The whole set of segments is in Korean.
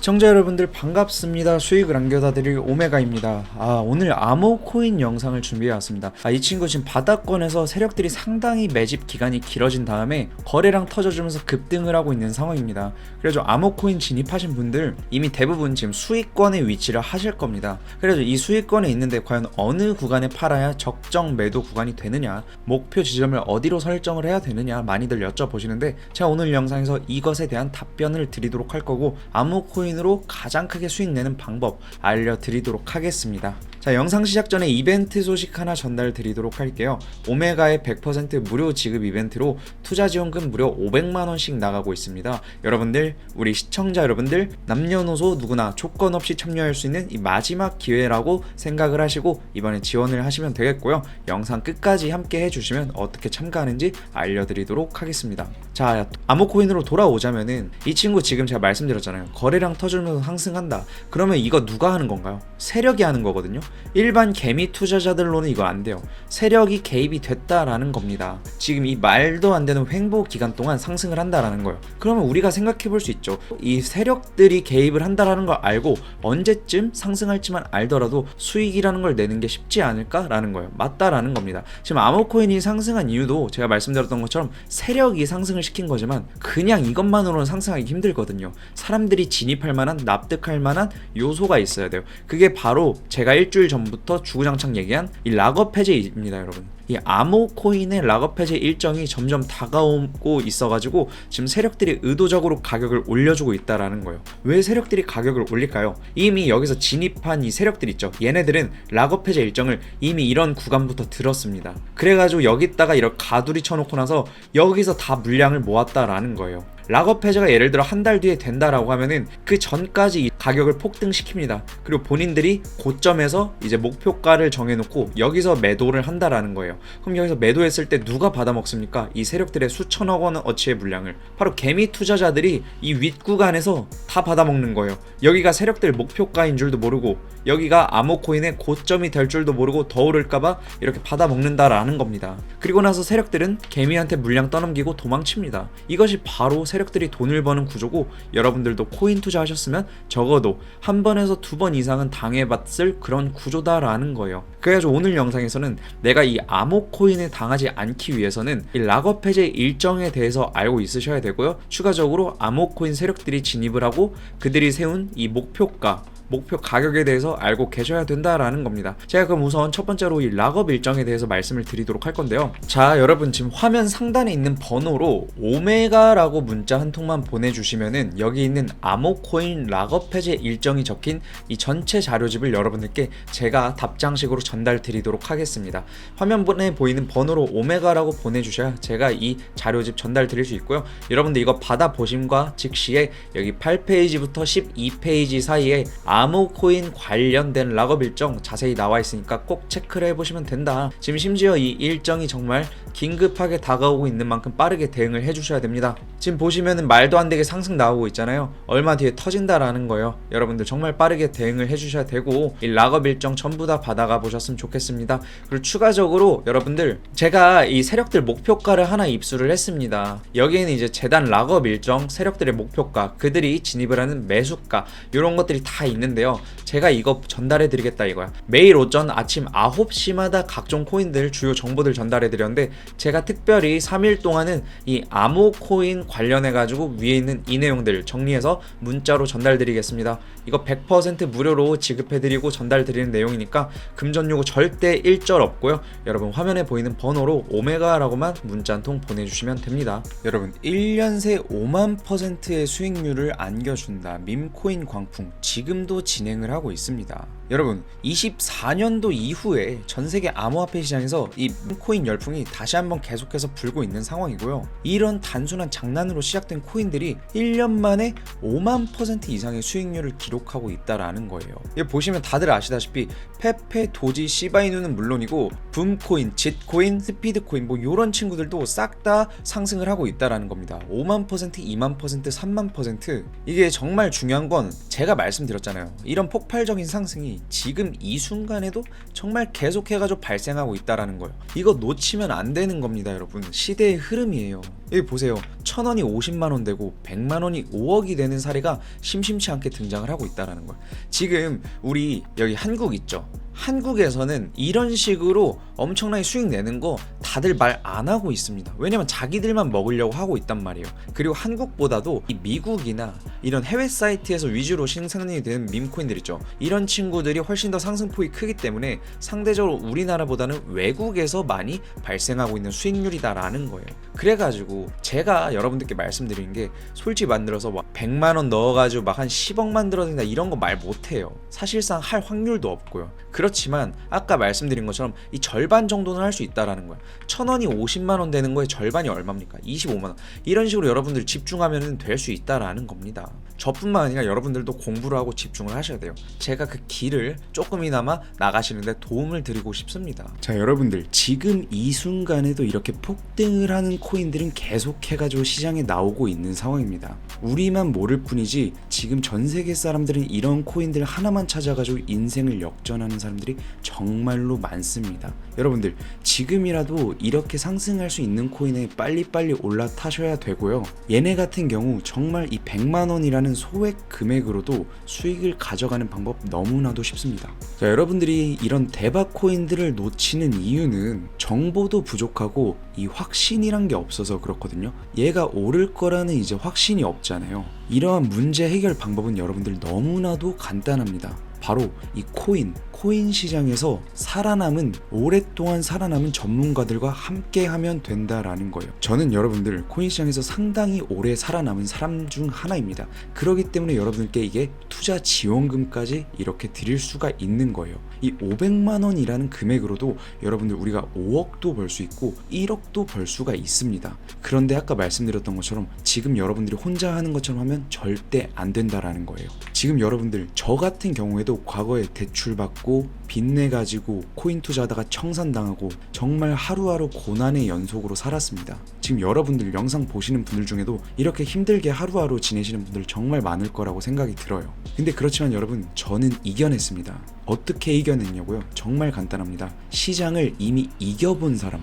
시청자 여러분들 반갑습니다. 수익을 안겨다 드릴 오메가입니다. 아, 오늘 암호 코인 영상을 준비해 왔습니다. 아, 이 친구 지금 바닥권에서 세력들이 상당히 매집 기간이 길어진 다음에 거래량 터져주면서 급등을 하고 있는 상황입니다. 그래서 암호 코인 진입하신 분들 이미 대부분 지금 수익권에 위치를 하실 겁니다. 그래서 이 수익권에 있는데 과연 어느 구간에 팔아야 적정 매도 구간이 되느냐, 목표 지점을 어디로 설정을 해야 되느냐 많이들 여쭤보시는데 제가 오늘 영상에서 이것에 대한 답변을 드리도록 할 거고 암호 코인 으로 가장 크게 수익 내는 방법 알려드리도록 하겠습니다. 자, 영상 시작 전에 이벤트 소식 하나 전달 드리도록 할게요. 오메가의 100% 무료 지급 이벤트로 투자 지원금 무려 500만 원씩 나가고 있습니다. 여러분들, 우리 시청자 여러분들 남녀노소 누구나 조건 없이 참여할 수 있는 이 마지막 기회라고 생각을 하시고 이번에 지원을 하시면 되겠고요. 영상 끝까지 함께 해주시면 어떻게 참가하는지 알려드리도록 하겠습니다. 자, 암호코인으로 돌아오자면은 이 친구 지금 제가 말씀드렸잖아요. 거래량 터지면서 상승한다. 그러면 이거 누가 하는 건가요? 세력이 하는 거거든요. 일반 개미 투자자들로는 이거 안 돼요. 세력이 개입이 됐다라는 겁니다. 지금 이 말도 안 되는 횡보 기간 동안 상승을 한다라는 거예요. 그러면 우리가 생각해 볼 수 있죠. 이 세력들이 개입을 한다라는 걸 알고 언제쯤 상승할지만 알더라도 수익이라는 걸 내는 게 쉽지 않을까라는 거예요. 맞다라는 겁니다. 지금 암호코인이 상승한 이유도 제가 말씀드렸던 것처럼 세력이 상승을 시킨 거지만 그냥 이것만으로는 상승하기 힘들거든요. 사람들이 진입할 만한 납득할 만한 요소가 있어야 돼요. 그게 바로 제가 일주일 전부터 주구장창 얘기한 이 락업 해제입니다, 여러분. 이 암호 코인의 락업 해제 일정이 점점 다가오고 있어가지고 지금 세력들이 의도적으로 가격을 올려주고 있다라는 거예요. 왜 세력들이 가격을 올릴까요? 이미 여기서 진입한 이 세력들 있죠. 얘네들은 락업 해제 일정을 이미 이런 구간부터 들었습니다. 그래가지고 여기다가 이런 가두리 쳐놓고 나서 여기서 다 물량을 모았다라는 거예요. 락업 해제가 예를 들어 한 달 뒤에 된다라고 하면은 그 전까지 이 가격을 폭등시킵니다. 그리고 본인들이 고점에서 이제 목표가를 정해놓고 여기서 매도를 한다라는 거예요. 그럼 여기서 매도했을 때 누가 받아먹습니까? 이 세력들의 수천억 원 어치의 물량을 바로 개미 투자자들이 이 윗구간에서 다 받아먹는 거예요. 여기가 세력들 목표가인 줄도 모르고 여기가 암호코인의 고점이 될 줄도 모르고 더 오를까봐 이렇게 받아먹는다라는 겁니다. 그리고 나서 세력들은 개미한테 물량 떠넘기고 도망칩니다. 이것이 바로 세력 들이 돈을 버는 구조고 여러분들도 코인 투자하셨으면 적어도 한 번에서 두 번 이상은 당해봤을 그런 구조다라는 거예요. 그래가지고 오늘 영상에서는 내가 이 암호 코인에 당하지 않기 위해서는 이 락업 해제 일정에 대해서 알고 있으셔야 되고요. 추가적으로 암호 코인 세력들이 진입을 하고 그들이 세운 이 목표가 목표 가격에 대해서 알고 계셔야 된다라는 겁니다. 제가 그럼 우선 첫 번째로 이 락업 일정에 대해서 말씀을 드리도록 할 건데요. 자, 여러분 지금 화면 상단에 있는 번호로 오메가라고 문자 한 통만 보내주시면은 여기 있는 암호코인 락업 해제 일정이 적힌 이 전체 자료집을 여러분들께 제가 답장식으로 전달 드리도록 하겠습니다. 화면에 보이는 번호로 오메가라고 보내주셔야 제가 이 자료집 전달 드릴 수 있고요. 여러분들 이거 받아 보심과 즉시에 여기 8페이지부터 12페이지 사이에 암호코인 관련된 락업 일정 자세히 나와 있으니까 꼭 체크를 해보시면 된다. 지금 심지어 이 일정이 정말 긴급하게 다가오고 있는 만큼 빠르게 대응을 해주셔야 됩니다. 지금 보시면은 말도 안 되게 상승 나오고 있잖아요. 얼마 뒤에 터진다라는 거예요. 여러분들 정말 빠르게 대응을 해주셔야 되고 이 락업 일정 전부 다 받아가 보셨으면 좋겠습니다. 그리고 추가적으로 여러분들 제가 이 세력들 목표가를 하나 입수를 했습니다. 여기에는 이제 재단 락업 일정, 세력들의 목표가, 그들이 진입을 하는 매수가 이런 것들이 다 있는 데요. 제가 이거 전달해 드리겠다 이거야. 매일 오전 아침 9시마다 각종 코인들 주요 정보들 전달해 드렸는데 제가 특별히 3일 동안은 이 암호 코인 관련해 가지고 위에 있는 이 내용들 정리해서 문자로 전달 드리겠습니다. 이거 100% 무료로 지급해 드리고 전달 드리는 내용이니까 금전 요구 절대 일절 없고요. 여러분 화면에 보이는 번호로 오메가라고만 문자 한 통 보내 주시면 됩니다. 여러분 1년 새 5만 퍼센트의 수익률을 안겨준다 밈코인 광풍 지금도 진행을 하고 있습니다. 여러분 24년도 이후에 전 세계 암호화폐 시장에서 이 밈코인 열풍이 다시 한번 계속해서 불고 있는 상황이고요. 이런 단순한 장난으로 시작된 코인들이 1년 만에 5만 퍼센트 이상의 수익률을 기록하고 있다라는 거예요. 이거 보시면 다들 아시다시피 페페, 도지, 시바이누는 물론이고 붐코인, 짓코인, 스피드코인 뭐 이런 친구들도 싹 다 상승을 하고 있다라는 겁니다. 5만 퍼센트, 2만 퍼센트, 3만 퍼센트 이게 정말 중요한 건 제가 말씀드렸잖아요. 이런 폭발적인 상승이 지금 이 순간에도 정말 계속해가지고 발생하고 있다라는 거예요. 이거 놓치면 안 되는 겁니다, 여러분. 시대의 흐름이에요. 여기 보세요. 천 원이 50만 원 되고 100만 원이 5억이 되는 사례가 심심치 않게 등장을 하고 있다라는 거예요. 지금 우리 여기 한국 있죠. 한국에서는 이런 식으로 엄청나게 수익 내는 거 다들 말 안 하고 있습니다. 왜냐면 자기들만 먹으려고 하고 있단 말이에요. 그리고 한국보다도 이 미국이나 이런 해외 사이트에서 위주로 생산이 되는 밈코인들 있죠. 이런 친구들이 훨씬 더 상승폭이 크기 때문에 상대적으로 우리나라보다는 외국에서 많이 발생하고 있는 수익률이다라는 거예요. 그래가지고 제가 여러분들께 말씀드리는 게 솔직히 만들어서 막 100만 원 넣어가지고 막 한 10억 만들어야 된다 이런 거 말 못해요. 사실상 할 확률도 없고요. 그렇 지만 아까 말씀드린 것처럼 이 절반 정도는 할 수 있다라는 거예요. 천 원이 50만 원 되는 거에 절반이 얼마입니까? 25만 원. 이런 식으로 여러분들 집중하면 될 수 있다라는 겁니다. 저뿐만 아니라 여러분들도 공부를 하고 집중을 하셔야 돼요. 제가 그 길을 조금이나마 나가시는데 도움을 드리고 싶습니다. 자, 여러분들 지금 이 순간에도 이렇게 폭등을 하는 코인들은 계속 해가지고 시장에 나오고 있는 상황입니다. 우리만 모를 뿐이지 지금 전 세계 사람들은 이런 코인들 하나만 찾아가지고 인생을 역전하는 사람 들이 정말로 많습니다. 여러분들 지금이라도 이렇게 상승할 수 있는 코인에 빨리빨리 올라타셔야 되고요. 얘네 같은 경우 정말 이 100만 원이라는 소액 금액으로도 수익을 가져가는 방법 너무나도 쉽습니다. 자, 여러분들이 이런 대박 코인들을 놓치는 이유는 정보도 부족하고 이 확신이란 게 없어서 그렇거든요. 얘가 오를 거라는 이제 확신이 없잖아요. 이러한 문제 해결 방법은 여러분들 너무나도 간단합니다. 바로 이 코인, 코인 시장에서 살아남은 오랫동안 살아남은 전문가들과 함께 하면 된다라는 거예요. 저는 여러분들 코인 시장에서 상당히 오래 살아남은 사람 중 하나입니다. 그렇기 때문에 여러분들께 이게 투자 지원금까지 이렇게 드릴 수가 있는 거예요. 이 500만 원이라는 금액으로도 여러분들 우리가 5억도 벌 수 있고 1억도 벌 수가 있습니다. 그런데 아까 말씀드렸던 것처럼 지금 여러분들이 혼자 하는 것처럼 하면 절대 안 된다라는 거예요. 지금 여러분들 저 같은 경우에도 과거에 대출 받고 빚내 가지고 코인 투자하다가 청산당하고 정말 하루하루 고난의 연속으로 살았습니다. 지금 여러분들 영상 보시는 분들 중에도 이렇게 힘들게 하루하루 지내시는 분들 정말 많을 거라고 생각이 들어요. 근데 그렇지만 여러분 저는 이겨냈습니다. 어떻게 이겨냈냐고요? 정말 간단합니다. 시장을 이미 이겨본 사람,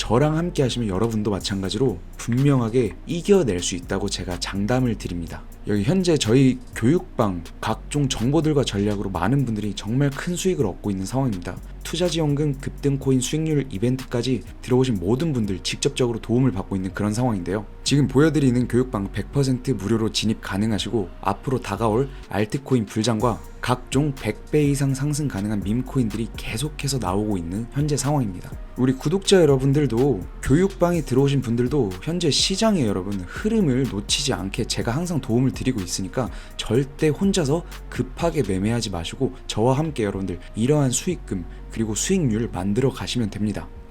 저랑 함께 하시면 여러분도 마찬가지로 분명하게 이겨낼 수 있다고 제가 장담을 드립니다. 여기 현재 저희 교육방 각종 정보들과 전략으로 많은 분들이 정말 큰 수익을 얻고 있는 상황입니다. 투자지원금 급등 코인 수익률 이벤트까지 들어오신 모든 분들 직접적으로 도움을 받고 있는 그런 상황인데요. 지금 보여드리는 교육방 100% 무료로 진입 가능하시고 앞으로 다가올 알트코인 불장과 각종 100배 이상 상승 가능한 밈코인들이 계속해서 나오고 있는 현재 상황입니다. 우리 구독자 여러분들도 교육방에 들어오신 분들도 현재 시장의 여러분 흐름을 놓치지 않게 제가 항상 도움을 드리고 있으니까 절대 혼자서 급하게 매매하지 마시고 저와 함께 여러분들 이러한 수익금 그리고 수익률 만들어 가시면 됩니다.